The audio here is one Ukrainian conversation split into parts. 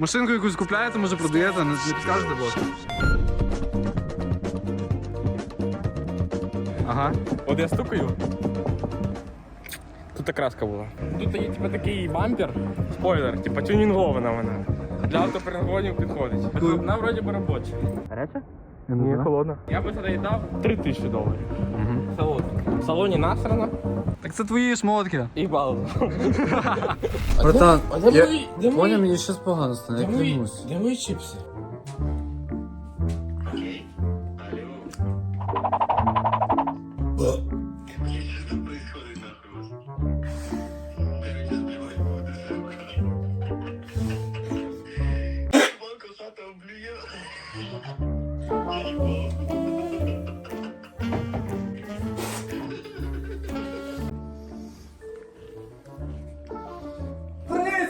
Машинку якусь купляєте, може продаєте, не, не підкажете, будь ласка. Ага. От я стукаю. Тут та краска була. Тут є типу, такий бампер, спойлер, типу тюнінгована вона. Для автоперегонів підходить. Вона вроді би робоча. Гаряча? Ні, холодна. Я би тоді дав 3 тисячі доларів. Салон. В салоні насрано Так це твої шмотки. І бал. Братан, а я понял, мені щось погано стане, я клянусь. Де мої чіпси? Thank you.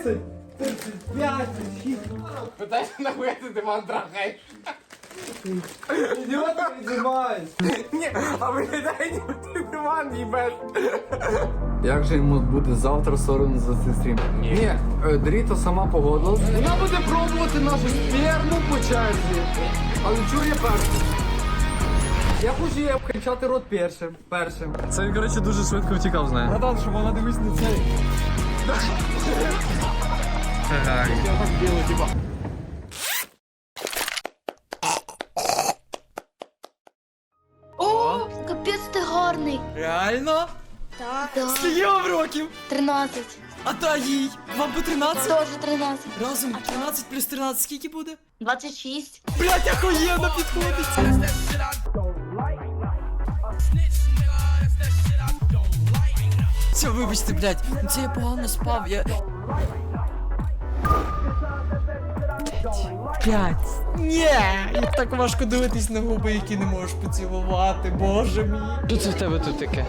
30, 35, 6. Питайся, нахуя ти диван трахаєш? Идиот. Ні, а виглядає ніби ти диван їбеш. Як же йому буде завтра соромно за цей стрім? Ні. Ні, е, Дріто сама погодилась. Вона буде пробувати нашу сперму по черзі. Але чур я перший. Я хочу її обхачати рот першим. Першим. Це він, коротше, дуже швидко втікав знає. нею. Братан, щоб вона дивись на цей. О, капець ти гарний. Реально? Так. Да. Скільки вам років? 13. А та їй? Вам по 13? Теж 13. Разом 13 плюс 13 скільки буде? 26. Блять, охуєнно підходить! Все, вибачте, блять, ну це я погано спав, я. Блять, ні! Як так важко дивитись на губи, які не можеш поцілувати, боже мій. Що це в тебе тут таке?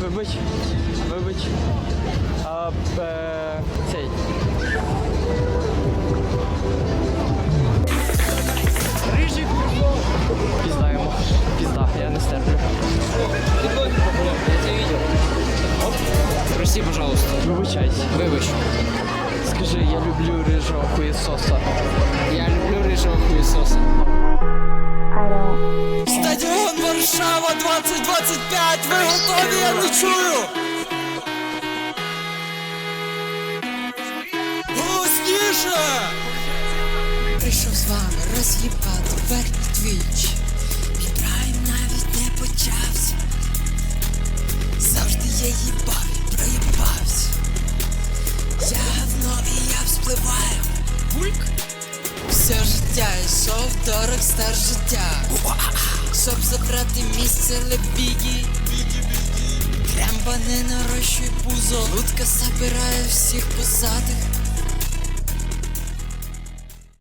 Вибач, вибач. Прости, пожалуйста. Вибачайся. Вибач. Скажи, я люблю рижого хуєсоса. Я люблю рижого хуєсоса. Стадіон Варшава 2025! Ви готові? Я не чую! Голосніше! Прийшов з вами роз'їбати верхній твіч. Вспливаю. Бульк! Все життя йшов дорог стар життя Щоб забрати місце лебіді Кремба не нарощує пузо Лутка забирає всіх позадих